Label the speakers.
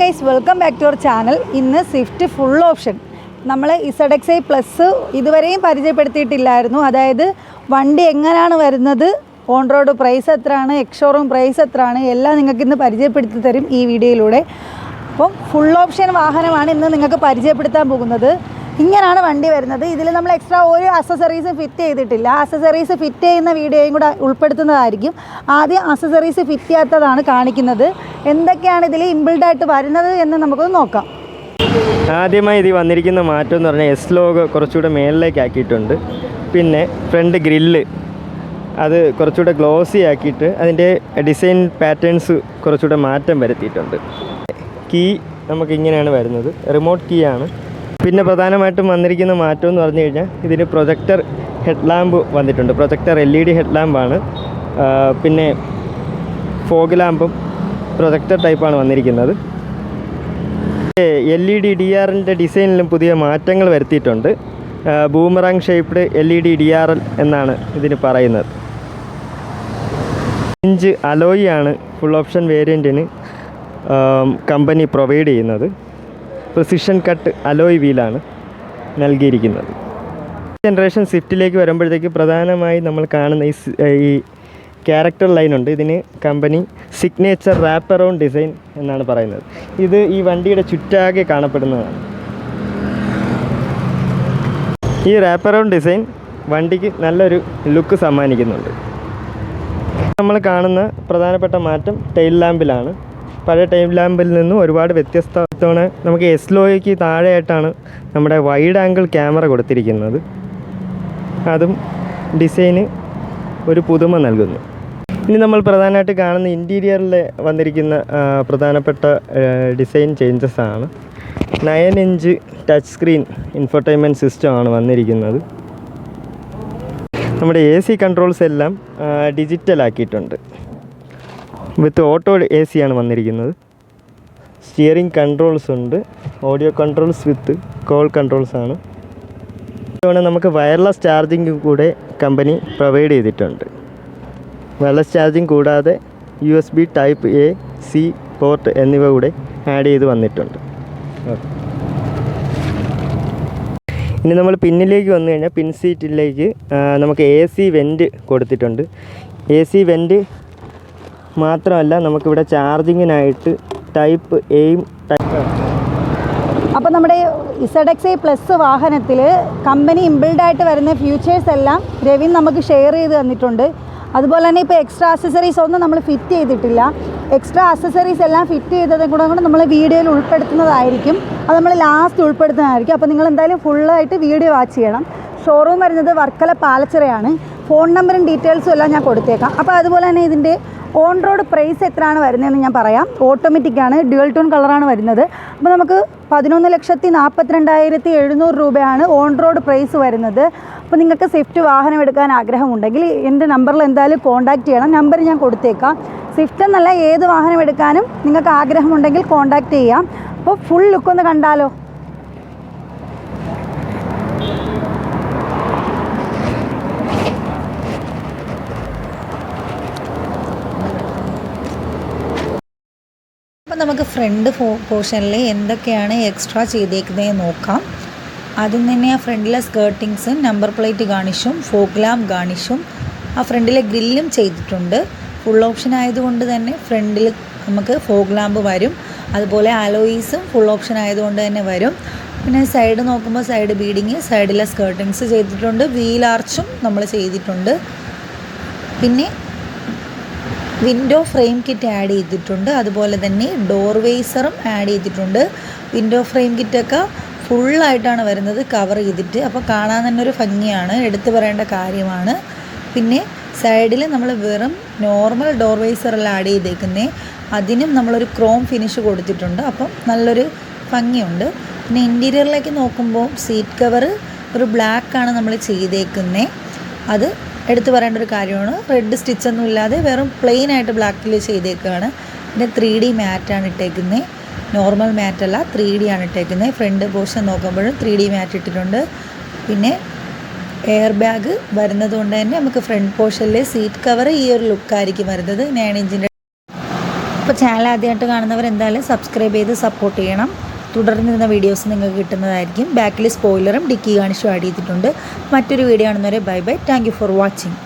Speaker 1: Guys welcome back to our channel ഇന്ന് Swift full option നമ്മൾ Z X I plus ഇതുവരെയും പരിചയപ്പെടുത്തിയിട്ടില്ലായിരുന്നു. അതായത് വണ്ടി എങ്ങനെയാണ് വരുന്നത് ഓൺ റോഡ് പ്രൈസ് എത്രയാണ് എക്സോറൂം പ്രൈസ് എത്രയാണ് എല്ലാം നിങ്ങൾക്ക് ഇന്ന് പരിചയപ്പെടുത്തി തരും ഈ വീഡിയോയിലൂടെ അപ്പം ഫുൾ ഓപ്ഷൻ വാഹനമാണ് ഇന്ന് നിങ്ങൾക്ക് പരിചയപ്പെടുത്താൻ പോകുന്നത്. ഇങ്ങനെയാണ് വണ്ടി വരുന്നത്. ഇതിൽ നമ്മൾ എക്സ്ട്രാ ഒരു അസസറീസ് ഫിറ്റ് ചെയ്തിട്ടില്ല. അസസറീസ് ഫിറ്റ് ചെയ്യുന്ന വീഡിയോയും കൂടെ ഉൾപ്പെടുത്തുന്നതായിരിക്കും. ആദ്യം അസസറീസ് ഫിറ്റ് ചെയ്യാത്തതാണ് കാണിക്കുന്നത്. എന്തൊക്കെയാണ് ഇതിൽ ഇമ്പിൾഡായിട്ട് വരുന്നത് എന്ന് നമുക്കൊന്ന് നോക്കാം.
Speaker 2: ആദ്യമായി ഇത് വന്നിരിക്കുന്ന മാറ്റം എന്ന് പറഞ്ഞാൽ എസ് ലോഗ് കുറച്ചുകൂടെ മേളിലേക്ക് ആക്കിയിട്ടുണ്ട്. പിന്നെ ഫ്രണ്ട് ഗ്രില്ല് അത് കുറച്ചുകൂടെ ഗ്ലോസി ആക്കിയിട്ട് അതിന്റെ ഡിസൈൻ പാറ്റേൺസ് കുറച്ചുകൂടെ മാറ്റം വരുത്തിയിട്ടുണ്ട്. കീ നമുക്ക് ഇങ്ങനെയാണ് വരുന്നത്. റിമോട്ട് കീ ആണ്. പിന്നെ പ്രധാനമായിട്ടും വന്നിരിക്കുന്ന മാറ്റം എന്ന് പറഞ്ഞു കഴിഞ്ഞാൽ ഇതിന് പ്രൊജക്ടർ ഹെഡ് ലാമ്പ് വന്നിട്ടുണ്ട്. Projector L E D head ലാമ്പാണ് പിന്നെ ഫോഗ് ലാമ്പും പ്രൊജക്ടർ ടൈപ്പാണ് വന്നിരിക്കുന്നത്. എൽ ഇ ഡി ഡി ആറിന്റെ ഡിസൈനിലും പുതിയ മാറ്റങ്ങൾ വരുത്തിയിട്ടുണ്ട്. Boomerang shaped L E D D R L എന്നാണ് ഇതിന് പറയുന്നത്. ഇഞ്ച് അലോയി ആണ് ഫുൾ ഓപ്ഷൻ വേരിയന്റിന് കമ്പനി പ്രൊവൈഡ് ചെയ്യുന്നത്. പ്രിസിഷൻ കട്ട് അലോയ് വീലാണ് നൽകിയിരിക്കുന്നത്. ജനറേഷൻ സ്വിഫ്റ്റിലേക്ക് വരുമ്പോഴത്തേക്ക് പ്രധാനമായി നമ്മൾ കാണുന്ന ഈ ഈ ക്യാരക്ടർ ലൈനുണ്ട് ഇതിന് company signature wrap around design എന്നാണ് പറയുന്നത്. ഇത് ഈ വണ്ടിയുടെ ചുറ്റാകെ കാണപ്പെടുന്നതാണ്. ഈ റാപ്പ് അറൗണ്ട് ഡിസൈൻ വണ്ടിക്ക് നല്ലൊരു ലുക്ക് സമ്മാനിക്കുന്നുണ്ട്. നമ്മൾ കാണുന്ന പ്രധാനപ്പെട്ട മാറ്റം ടെയിൽ ലാമ്പിലാണ് പഴയ ടൈം ലാമ്പിൽ നിന്നും ഒരുപാട് വ്യത്യസ്തമാണ് നമുക്ക് എസ് ലോയ്ക്ക് താഴെയായിട്ടാണ് നമ്മുടെ വൈഡ് ആംഗിൾ ക്യാമറ കൊടുത്തിരിക്കുന്നത്. അതും ഡിസൈന് ഒരു പുതുമ നൽകുന്നു. ഇനി നമ്മൾ പ്രധാനമായിട്ട് കാണുന്ന ഇന്റീരിയറിൽ വന്നിരിക്കുന്ന പ്രധാനപ്പെട്ട ഡിസൈൻ ചേഞ്ചസ് ആണ്. Nine inch touch screen infotainment സിസ്റ്റമാണ് വന്നിരിക്കുന്നത്. നമ്മുടെ എ സി കൺട്രോൾസ് എല്ലാം ഡിജിറ്റൽ ആക്കിയിട്ടുണ്ട്. വിത്ത് ഓട്ടോ എ സി ആണ് വന്നിരിക്കുന്നത്. സ്റ്റിയറിംഗ് കൺട്രോൾസ് ഉണ്ട്. Audio controls with call controls ആണ്. ഇതോടെ നമുക്ക് വയർലെസ് ചാർജിംഗ് കൂടെ കമ്പനി പ്രൊവൈഡ് ചെയ്തിട്ടുണ്ട്. വയർലെസ് ചാർജിംഗ് കൂടാതെ U S B type A C port എന്നിവ കൂടെ ആഡ് ചെയ്ത് വന്നിട്ടുണ്ട്. ഇനി നമ്മൾ പിന്നിലേക്ക് വന്നു കഴിഞ്ഞാൽ പിൻ സീറ്റിലേക്ക് നമുക്ക് എ സി വെന്റ് കൊടുത്തിട്ടുണ്ട്. എ സി വെന്റ് മാത്രമല്ല നമുക്കിവിടെ ചാർജിങ്ങിനായിട്ട് ടൈപ്പ് എയും
Speaker 1: അപ്പോൾ നമ്മുടെ ഇസഡക്സ് ഐ പ്ലസ് വാഹനത്തിൽ കമ്പനി ഇമ്പിൾഡായിട്ട് വരുന്ന ഫ്യൂച്ചേഴ്സ് എല്ലാം രവിൻ നമുക്ക് ഷെയർ ചെയ്ത് തന്നിട്ടുണ്ട്. അതുപോലെ തന്നെ ഇപ്പോൾ എക്സ്ട്രാ അസസറീസ് ഒന്നും നമ്മൾ ഫിറ്റ് ചെയ്തിട്ടില്ല. എക്സ്ട്രാ അസസറീസ് എല്ലാം ഫിറ്റ് ചെയ്തതും കൂടെ കൂടെ നമ്മൾ വീഡിയോയിൽ ഉൾപ്പെടുത്തുന്നതായിരിക്കും. അത് നമ്മൾ ലാസ്റ്റ് ഉൾപ്പെടുത്തുന്നതായിരിക്കും. അപ്പോൾ നിങ്ങൾ എന്തായാലും ഫുള്ളായിട്ട് വീഡിയോ വാച്ച് ചെയ്യണം. ഷോറൂം വരുന്നത് വർക്കല പാലച്ചിറയാണ്. ഫോൺ നമ്പറും ഡീറ്റെയിൽസും എല്ലാം ഞാൻ കൊടുത്തേക്കാം. അപ്പോൾ അതുപോലെ തന്നെ ഇതിന്റെ ഓൺ റോഡ് പ്രൈസ് എത്രയാണ് വരുന്നതെന്ന് ഞാൻ പറയാം. ഓട്ടോമാറ്റിക് ആണ് ഡ്യുവൽ ടോൺ കളറാണ് വരുന്നത്. അപ്പോൾ നമുക്ക് പതിനൊന്ന് ലക്ഷത്തി നാൽപ്പത്തിരണ്ടായിരത്തി എഴുന്നൂറ് രൂപയാണ് ഓൺ റോഡ് പ്രൈസ് വരുന്നത്. അപ്പോൾ നിങ്ങൾക്ക് സ്വിഫ്റ്റ് വാഹനം എടുക്കാൻ ആഗ്രഹമുണ്ടെങ്കിൽ എന്റെ നമ്പറിൽ എന്തായാലും കോൺടാക്റ്റ് ചെയ്യണം. നമ്പർ ഞാൻ കൊടുത്തേക്കാം. സ്വിഫ്റ്റ് എന്നല്ല ഏത് വാഹനം എടുക്കാനും നിങ്ങൾക്ക് ആഗ്രഹമുണ്ടെങ്കിൽ കോൺടാക്റ്റ് ചെയ്യാം. അപ്പോൾ ഫുൾ ലുക്ക് ഒന്ന് കണ്ടാലോ? അപ്പം നമുക്ക് ഫ്രണ്ട് പോർഷനിൽ എന്തൊക്കെയാണ് എക്സ്ട്രാ ചെയ്തേക്കുന്നത് നോക്കാം. ആദ്യം തന്നെ ആ ഫ്രണ്ടിലെ സ്കേർട്ടിങ്സും നമ്പർ പ്ലേറ്റ് ഗാർണിഷും ഫോക്ക് ലാമ്പ് ഗാർണിഷും ആ ഫ്രണ്ടിലെ ഗ്രില്ലും ചെയ്തിട്ടുണ്ട്. ഫുൾ ഓപ്ഷൻ ആയതുകൊണ്ട് തന്നെ ഫ്രണ്ടിൽ നമുക്ക് ഫോഗ് ലാമ്പ് വരും. അതുപോലെ അലോയീസും ഫുൾ ഓപ്ഷൻ ആയതുകൊണ്ട് തന്നെ വരും. പിന്നെ സൈഡ് നോക്കുമ്പോൾ സൈഡ് ബീഡിങ് സൈഡിലെ സ്കേർട്ടിങ്സ് ചെയ്തിട്ടുണ്ട്. വീൽ ആർച്ചും നമ്മൾ ചെയ്തിട്ടുണ്ട്. പിന്നെ വിൻഡോ ഫ്രെയിം കിറ്റ് ആഡ് ചെയ്തിട്ടുണ്ട്. അതുപോലെ തന്നെ ഡോർ വേസറും ആഡ് ചെയ്തിട്ടുണ്ട്. വിൻഡോ ഫ്രെയിം കിറ്റൊക്കെ ഫുള്ളായിട്ടാണ് വരുന്നത്. കവർ ചെയ്തിട്ട്. അപ്പോൾ കാണാൻ തന്നെ ഒരു ഭംഗിയാണ്. എടുത്തു പറയേണ്ട കാര്യമാണ്. പിന്നെ സൈഡിൽ നമ്മൾ വെറും നോർമൽ ഡോർ വേസറെല്ലാം ആഡ് ചെയ്തേക്കുന്നേ. അതിനും നമ്മളൊരു ക്രോം ഫിനിഷ് കൊടുത്തിട്ടുണ്ട്. അപ്പം നല്ലൊരു ഭംഗിയുണ്ട്. പിന്നെ ഇന്റീരിയറിലേക്ക് നോക്കുമ്പോൾ സീറ്റ് കവർ ഒരു ബ്ലാക്കാണ് നമ്മൾ ചെയ്തേക്കുന്നത് അത് എടുത്തു പറയേണ്ട ഒരു കാര്യമാണ്. റെഡ് സ്റ്റിച്ച് ഒന്നും ഇല്ലാതെ വെറും പ്ലെയിൻ ആയിട്ട് ബ്ലാക്കിൽ ചെയ്തേക്കുകയാണ് പിന്നെ ത്രീ ഡി മാറ്റാണ് ഇട്ടേക്കുന്നത് നോർമൽ മാറ്റല്ല ത്രീ ഡി ആണ് ഇട്ടേക്കുന്നത് ഫ്രണ്ട് പോർഷൻ നോക്കുമ്പോഴും ത്രീ ഡി മാറ്റ് ഇട്ടിട്ടുണ്ട്. പിന്നെ എയർ ബാഗ് വരുന്നത് കൊണ്ട് തന്നെ നമുക്ക് ഫ്രണ്ട് പോർഷനിലെ സീറ്റ് കവർ ഈ ഒരു ലുക്കായിരിക്കും വരുന്നത്. നയൻ ഇഞ്ചിന്റെ അപ്പോൾ ചാനൽ ആദ്യമായിട്ട് കാണുന്നവർ എന്തായാലും സബ്സ്ക്രൈബ് ചെയ്ത് സപ്പോർട്ട് ചെയ്യണം. തുടർന്നിരുന്ന വീഡിയോസ് നിങ്ങൾക്ക് കിട്ടുന്നതായിരിക്കും. ബാക്കിൽ സ്പോയിലറും ഡിക്കി കാണിച്ചും ആഡ് ചെയ്തിട്ടുണ്ട്. മറ്റൊരു വീഡിയോ കാണുന്നവരെ bye bye thank for watching